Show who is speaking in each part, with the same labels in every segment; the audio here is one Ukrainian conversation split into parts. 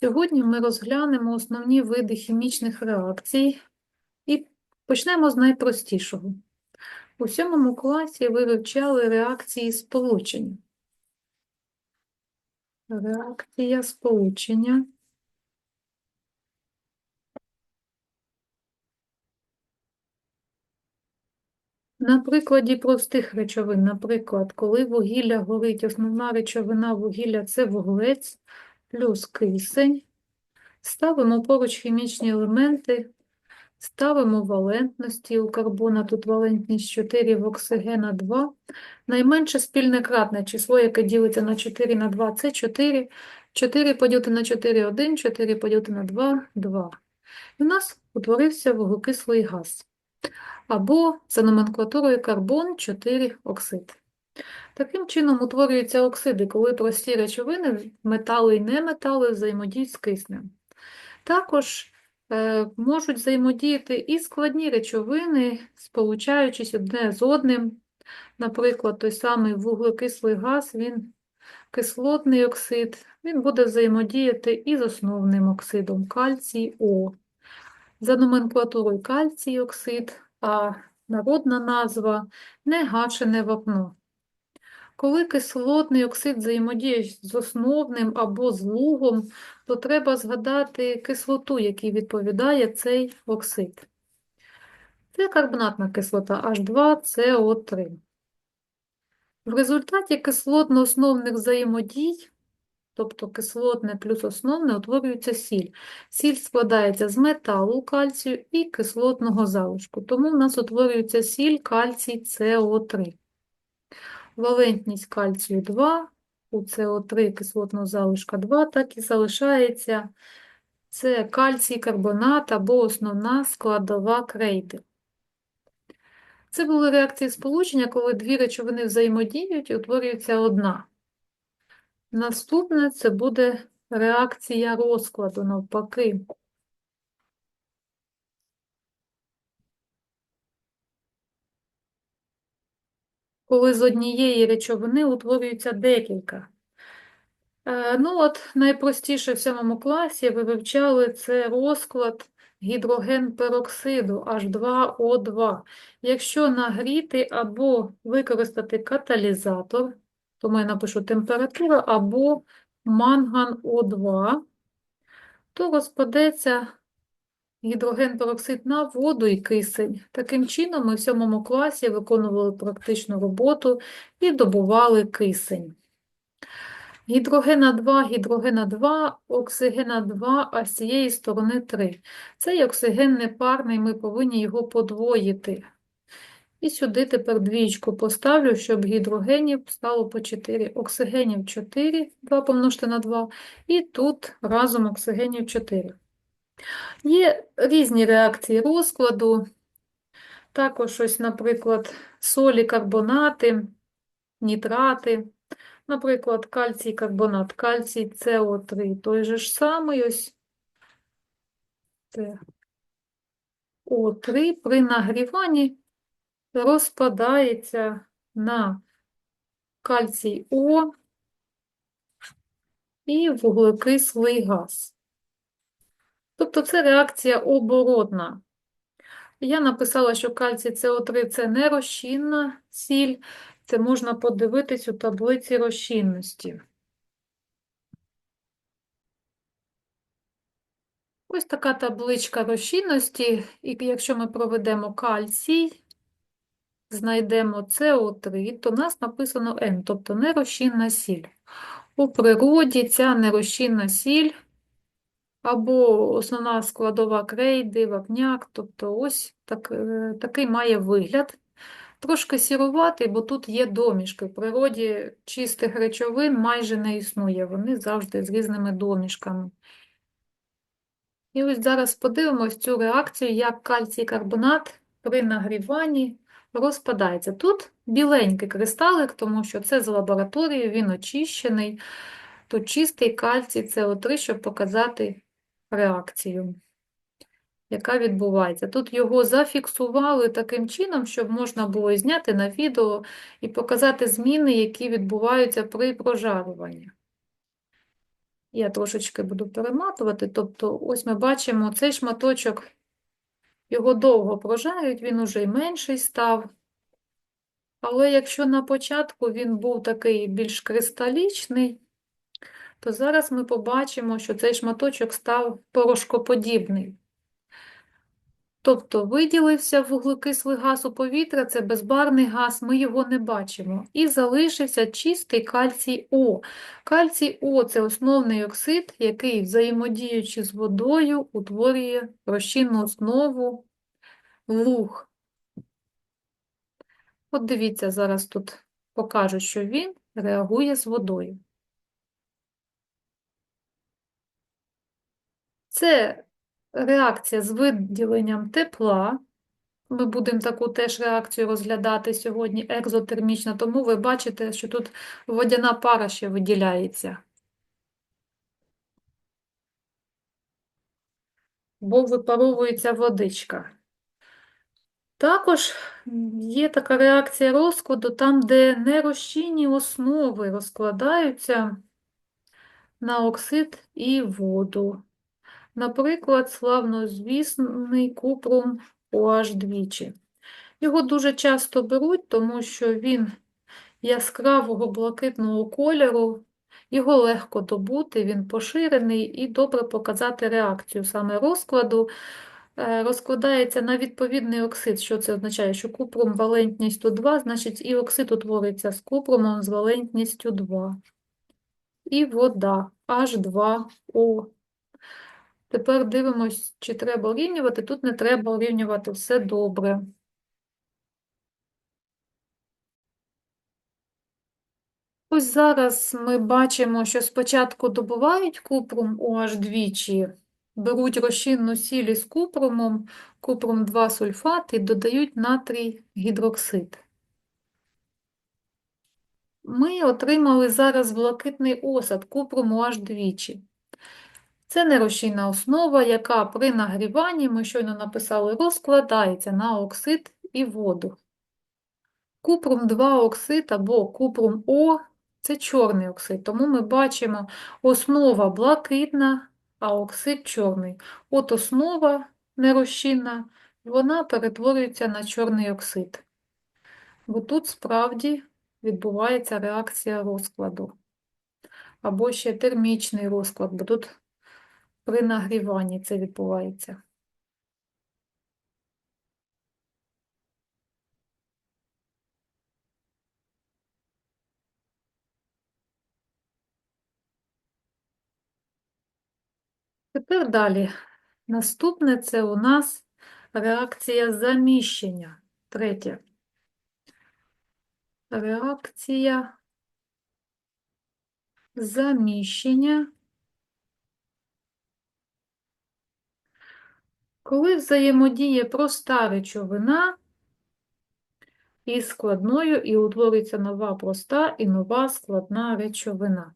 Speaker 1: Сьогодні ми розглянемо основні види хімічних реакцій і почнемо з найпростішого. У сьомому класі ви вивчали реакції сполучення. Реакція сполучення. На прикладі простих речовин, наприклад, коли вугілля горить, основна речовина вугілля це вуглець плюс кисень. Ставимо поруч хімічні елементи, ставимо валентності. У карбона тут валентність 4, в оксигена 2. Найменше спільне кратне число, яке ділиться на 4 на 2, це 4. 4 поділити на 4 – 1, 4 поділити на 2 – 2. І у нас утворився вуглекислий газ. Або за номенклатурою карбон 4 оксид. Таким чином утворюються оксиди, коли прості речовини, метали і неметали взаємодіють з киснем. Також е, можуть взаємодіяти і складні речовини, сполучаючись одне з одним. Наприклад, той самий вуглекислий газ, він кислотний оксид, він буде взаємодіяти і з основним оксидом кальцій О. За номенклатурою кальцій оксид, а народна назва негашене вапно. Коли кислотний оксид взаємодіє з основним або з лугом, то треба згадати кислоту, якій відповідає цей оксид. Це карбонатна кислота H2CO3. В результаті кислотно-основних взаємодій, тобто кислотне плюс основне, утворюється сіль. Сіль складається з металу кальцію і кислотного залишку, тому в нас утворюється сіль кальцій СО3. Валентність кальцію 2, у СО3 кислотного залишка 2, так і залишається це кальцій карбонат або основна складова крейди. Це були реакції сполучення, коли дві речовини взаємодіють і утворюється одна. Наступне це буде реакція розкладу, навпаки. Коли з однієї речовини утворюється декілька. Е, Ну, от найпростіше в сьомому класі ви вивчали це розклад гідроген-пероксиду H2O2. Якщо нагріти або використати каталізатор, тому я напишу температура, або манган О2, то розпадеться гідроген-пероксид на воду і кисень. Таким чином, ми в сьомому класі виконували практичну роботу і добували кисень. Гідрогена 2, гідрогена 2, оксигена 2, а з цієї сторони 3. Цей оксиген непарний, ми повинні його подвоїти. І сюди тепер двічку поставлю, щоб гідрогенів стало по 4. Оксигенів 4, 2 помножити на 2, і тут разом оксигенів 4. Є різні реакції розкладу, також ось, наприклад, солі, карбонати, нітрати. Наприклад, кальцій карбонат, кальцій СО3, той же ж самий ось О3 при нагріванні розпадається на кальцій О і вуглекислий газ. Тобто це реакція оборотна. Я написала, що кальцій СО3 це не розчинна сіль, це можна подивитись у таблиці розчинності. Ось така табличка розчинності, і якщо ми проведемо кальцій, знайдемо СО3, то у нас написано N, тобто нерозчинна сіль. У природі ця нерозчинна сіль або основна складова крейди, вапняк, тобто ось так, е, такий має вигляд. Трошки сіруватий, бо тут є домішки. В природі чистих речовин майже не існує, вони завжди з різними домішками. І ось зараз подивимось цю реакцію, як кальцій карбонат при нагріванні розпадається. Тут біленький кристалик, тому що це з лабораторії, він очищений. Тут чистий кальцій СО3, щоб показати реакцію яка відбувається. Тут його зафіксували таким чином, щоб можна було зняти на відео і показати зміни, які відбуваються при прожарюванні. Я трошечки буду перематувати. Тобто, ось ми бачимо цей шматочок, його довго прожарюють, він уже й менший став. Але якщо на початку він був такий більш кристалічний, то зараз ми побачимо, що цей шматочок став порошкоподібний. Тобто виділився вуглекислий газ у повітря, це безбарний газ, ми його не бачимо. І залишився чистий кальцій О. Кальцій О це основний оксид, який, взаємодіючи з водою, утворює розчинну основу луг. От дивіться, зараз тут покажу, що він реагує з водою. Це реакція з виділенням тепла. Ми будемо таку теж реакцію розглядати сьогодні екзотермічно, тому ви бачите, що тут водяна пара ще виділяється. Бо випаровується водичка. Також є така реакція розкладу, там, де нерозчинні основи розкладаються на оксид і воду. Наприклад, славнозвісний купрум OH двічі. Його дуже часто беруть, тому що він яскравого блакитного кольору, його легко добути, він поширений і добре показати реакцію саме розкладу. Е, Розкладається на відповідний оксид. Що це означає? Що купрум валентністю 2, значить і оксид утвориться з купрумом з валентністю 2. І вода H2O. Тепер дивимось, чи треба урівнювати. Тут не треба урівнювати, все добре. Ось зараз ми бачимо, що спочатку добувають купрум OH двічі, беруть розчинну сіль із купрумом, купрум 2 сульфат і додають натрій гідроксид. Ми отримали зараз блакитний осад купрум OH двічі. Це нерозчинна основа, яка при нагріванні, ми щойно написали, розкладається на оксид і воду. Купрум 2 оксид або купрум О це чорний оксид, тому ми бачимо основа блакитна, а оксид чорний. От основа нерозчинна, вона перетворюється на чорний оксид. Бо тут справді відбувається реакція розкладу. Або ще термічний розклад, бо тут при нагріванні це відбувається. Тепер далі. Наступне це у нас реакція заміщення. Третє. Реакція заміщення. Коли взаємодіє проста речовина із складною і утворюється нова проста і нова складна речовина.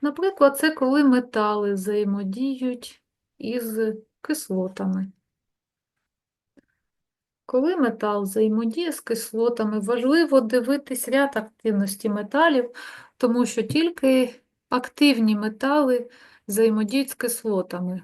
Speaker 1: Наприклад, це коли метали взаємодіють із кислотами. Коли метал взаємодіє з кислотами, важливо дивитись ряд активності металів, тому що тільки активні метали взаємодіють з кислотами.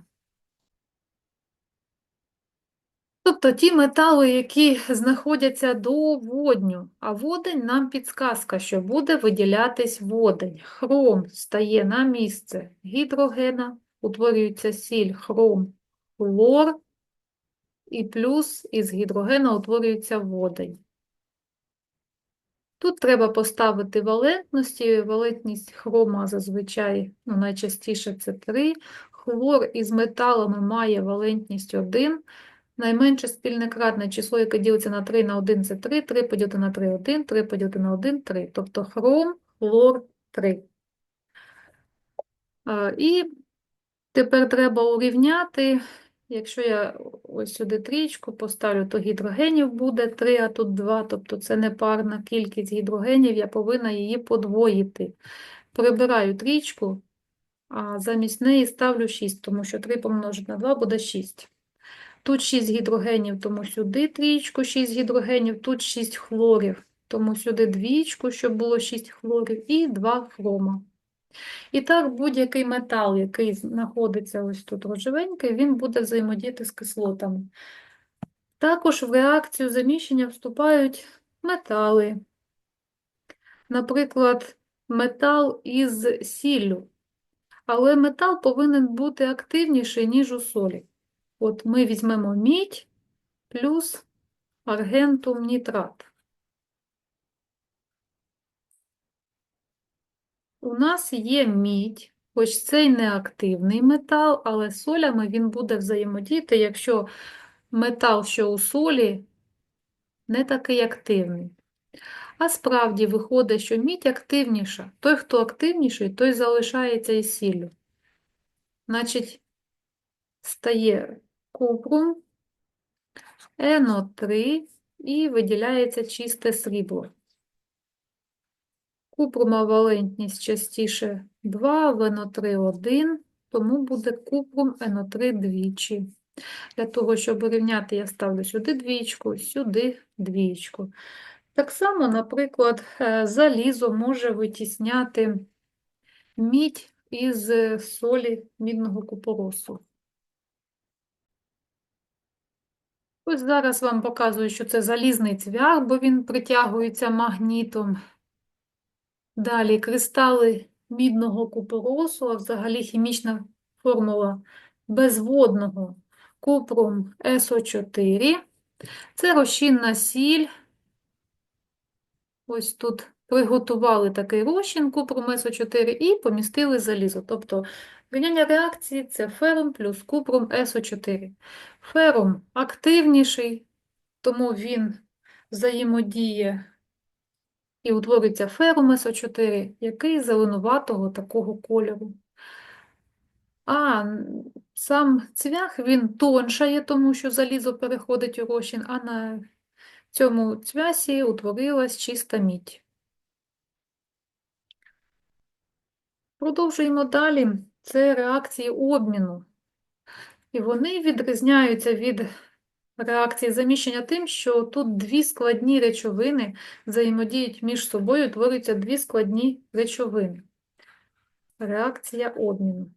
Speaker 1: Тобто ті метали, які знаходяться до водню, а водень нам підсказка, що буде виділятись водень. Хром стає на місце гідрогена, утворюється сіль, хром, хлор, і плюс із гідрогена утворюється водень. Тут треба поставити валентності. Валентність хрома зазвичай, ну, найчастіше це 3. Хлор із металами має валентність 1. Найменше спільне кратне число, яке ділиться на 3 на 1, це 3, 3 поділити на 3 – 1, 3 поділити на 1 – 3. Тобто хром, хлор 3. І тепер треба урівняти. Якщо я ось сюди трічку поставлю, то гідрогенів буде 3, а тут 2, тобто це непарна кількість гідрогенів, я повинна її подвоїти. Прибираю трічку, а замість неї ставлю 6, тому що 3 помножити на 2 буде 6. Тут 6 гідрогенів, тому сюди трічку, 6 гідрогенів, тут 6 хлорів, тому сюди двічку, щоб було 6 хлорів, і 2 хрома. І так будь-який метал, який знаходиться ось тут рожевенький, він буде взаємодіяти з кислотами. Також в реакцію заміщення вступають метали. Наприклад, метал із сіллю. Але метал повинен бути активніший, ніж у солі. От ми візьмемо мідь плюс аргентум нітрат. У нас є мідь, хоч це й не активний метал, але солями він буде взаємодіяти, якщо метал, що у солі, не такий активний. А справді виходить, що мідь активніша. Той, хто активніший, той залишається із сіллю. Значить, стає купрум, НО3 і виділяється чисте срібло. Купрума валентність частіше 2, в НО3 1, тому буде купрум НО3 двічі. Для того, щоб урівняти, я ставлю сюди двічку, сюди двічку. Так само, наприклад, е, залізо може витісняти мідь із солі мідного купоросу. Ось зараз вам показую, що це залізний цвях, бо він притягується магнітом. Далі кристали мідного купоросу, а взагалі хімічна формула безводного купрум СО4. Це розчинна сіль. Ось тут приготували такий розчин купрум СО4 і помістили залізо. Тобто рівняння реакції це ферум плюс купрум СО4. Ферум активніший, тому він взаємодіє і утвориться ферум СО4, який зеленуватого такого кольору. А сам цвях він тоншає, тому що залізо переходить у розчин, а на цьому цвясі утворилась чиста мідь. Продовжуємо далі. Це реакції обміну. І вони відрізняються від реакції заміщення тим, що тут дві складні речовини взаємодіють між собою, утворюються дві складні речовини. Реакція обміну.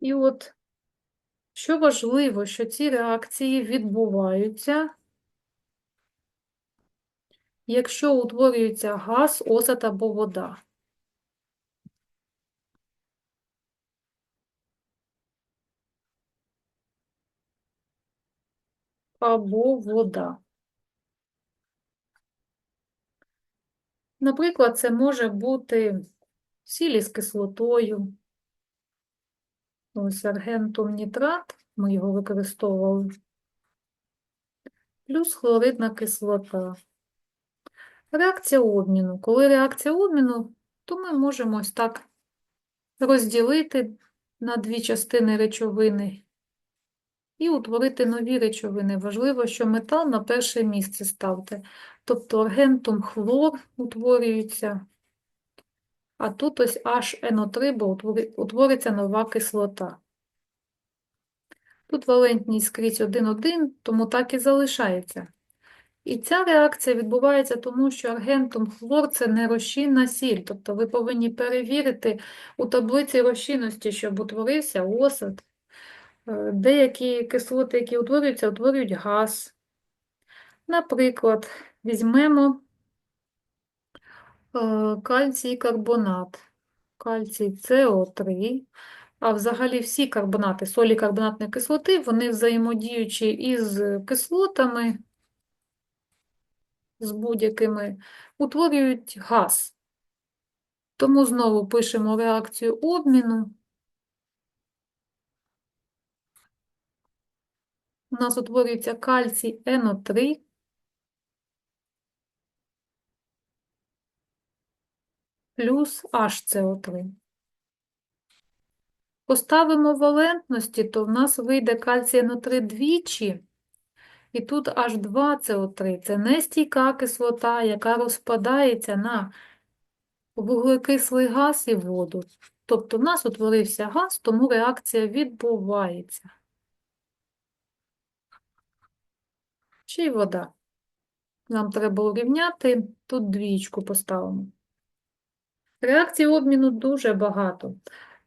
Speaker 1: І от, що важливо, що ці реакції відбуваються, якщо утворюється газ, осад або вода. Або вода. Наприклад, це може бути сіль із кислотою. Ось аргентум нітрат, ми його використовували, плюс хлоридна кислота. Реакція обміну. Коли реакція обміну, то ми можемо ось так розділити на дві частини речовини і утворити нові речовини. Важливо, що метал на перше місце ставте. Тобто аргентум хлор утворюється, а тут ось HNO3, бо утвориться нова кислота. Тут валентність скрізь 1,1, тому так і залишається. І ця реакція відбувається тому, що аргентум хлор – це не розчинна сіль. Тобто ви повинні перевірити у таблиці розчинності, щоб утворився осад. Е, Деякі кислоти, які утворюються, утворюють газ. Наприклад, візьмемо е, кальцій карбонат. Кальцій СО3. А взагалі всі карбонати, солі карбонатної кислоти, вони взаємодіючи із кислотами, з будь-якими, утворюють газ. Тому знову пишемо реакцію обміну. У нас утворюється кальцій НО3 плюс HCO3. Поставимо валентності, то в нас вийде кальцій НО3 двічі, і тут H2CO3. Це нестійка кислота, яка розпадається на вуглекислий газ і воду. Тобто в нас утворився газ, тому реакція відбувається. й вода. Нам треба урівняти, тут двічку поставимо. Реакцій обміну дуже багато.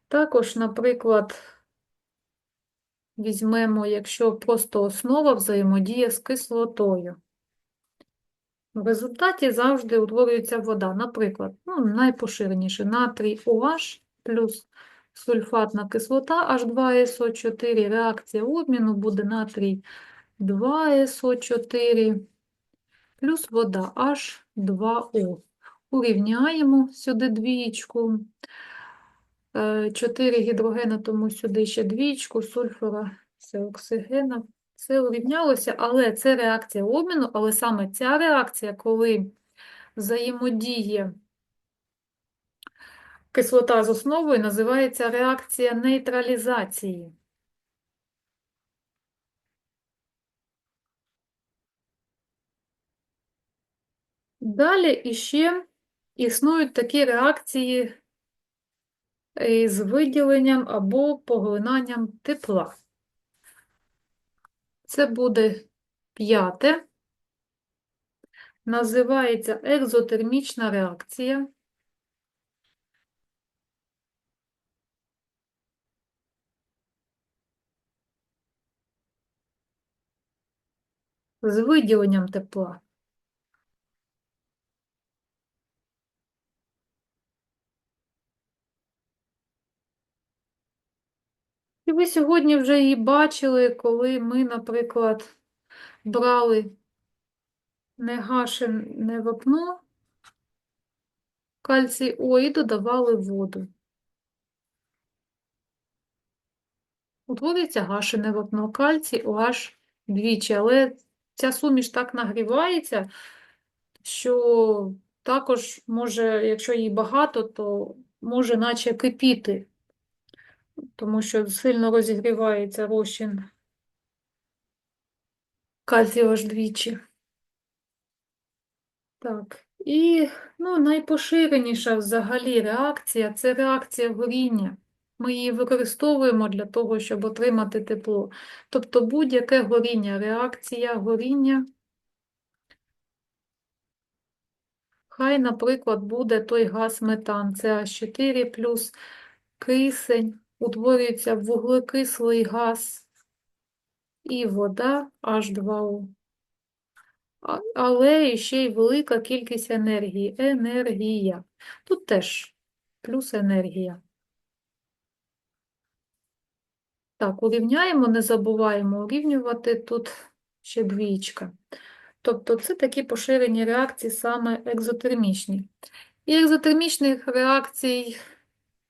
Speaker 1: Також, наприклад, візьмемо, якщо просто основа взаємодіє з кислотою. В результаті завжди утворюється вода. Наприклад, ну, найпоширеніше натрій OH плюс сульфатна кислота H2SO4. Реакція обміну буде натрій 2SO4 плюс вода H2O. Урівняємо сюди двічку. 4 гідрогена, тому сюди ще двічку, сульфора, це оксигена. Це урівнялося, але це реакція обміну, але саме ця реакція, коли взаємодіє кислота з основою, називається реакція нейтралізації. Далі іще існують такі реакції з виділенням або поглинанням тепла. Це буде п'яте. Називається екзотермічна реакція. З виділенням тепла. І ви сьогодні вже її бачили, коли ми, наприклад, брали негашене вапно, кальцій О і додавали воду. Утворюється гашене вапно, кальцій OH двічі, але ця суміш так нагрівається, що також може, якщо її багато, то може наче кипіти тому що сильно розігрівається розчин кальцію аж двічі. Так, і ну, найпоширеніша взагалі реакція це реакція горіння. Ми її використовуємо для того, щоб отримати тепло. Тобто будь-яке горіння, реакція горіння. Хай, наприклад, буде той газ метан, це H4 плюс кисень утворюється вуглекислий газ і вода H2O. Але ще й велика кількість енергії. Енергія. Тут теж плюс енергія. Так, урівняємо, не забуваємо урівнювати тут ще двічка. Тобто це такі поширені реакції саме екзотермічні. І екзотермічних реакцій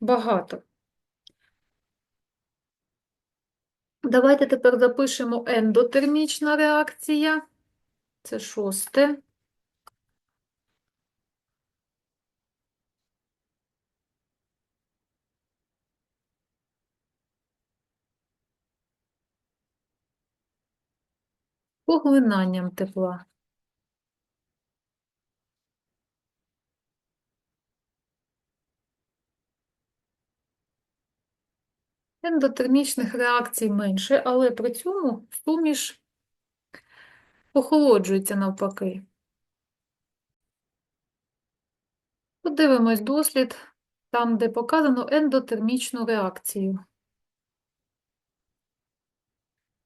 Speaker 1: багато. Давайте тепер запишемо ендотермічна реакція. Це шосте. Поглинанням тепла. Ендотермічних реакцій менше, але при цьому суміш охолоджується навпаки. Подивимось дослід там, де показано ендотермічну реакцію.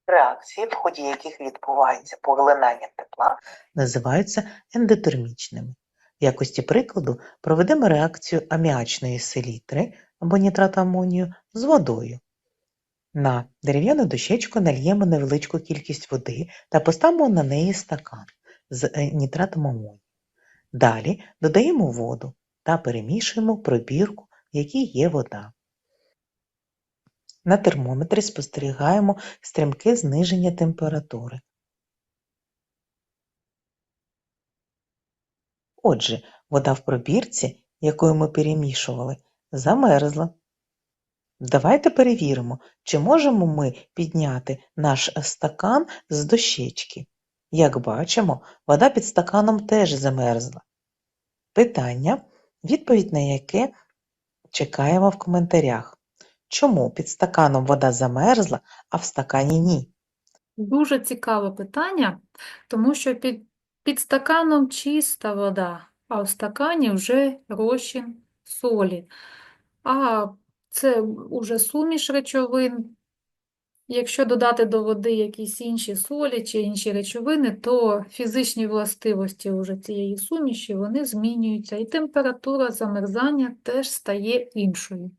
Speaker 2: Реакції, в ході яких відбувається поглинання тепла, називаються ендотермічними. В якості прикладу проведемо реакцію аміачної селітри або нітрату амонію з водою. На дерев'яну дощечку нальємо невеличку кількість води та поставимо на неї стакан з е, нітратом амонію. Далі додаємо воду та перемішуємо пробірку, в якій є вода. На термометрі спостерігаємо стрімке зниження температури. Отже, вода в пробірці, якою ми перемішували, замерзла. Давайте перевіримо, чи можемо ми підняти наш стакан з дощечки. Як бачимо, вода під стаканом теж замерзла. Питання, відповідь на яке чекаємо в коментарях. Чому під стаканом вода замерзла, а в стакані ні?
Speaker 1: Дуже цікаве питання, тому що під, під стаканом чиста вода, а в стакані вже розчин солі. А це уже суміш речовин. Якщо додати до води якісь інші солі чи інші речовини, то фізичні властивості уже цієї суміші вони змінюються, і температура замерзання теж стає іншою.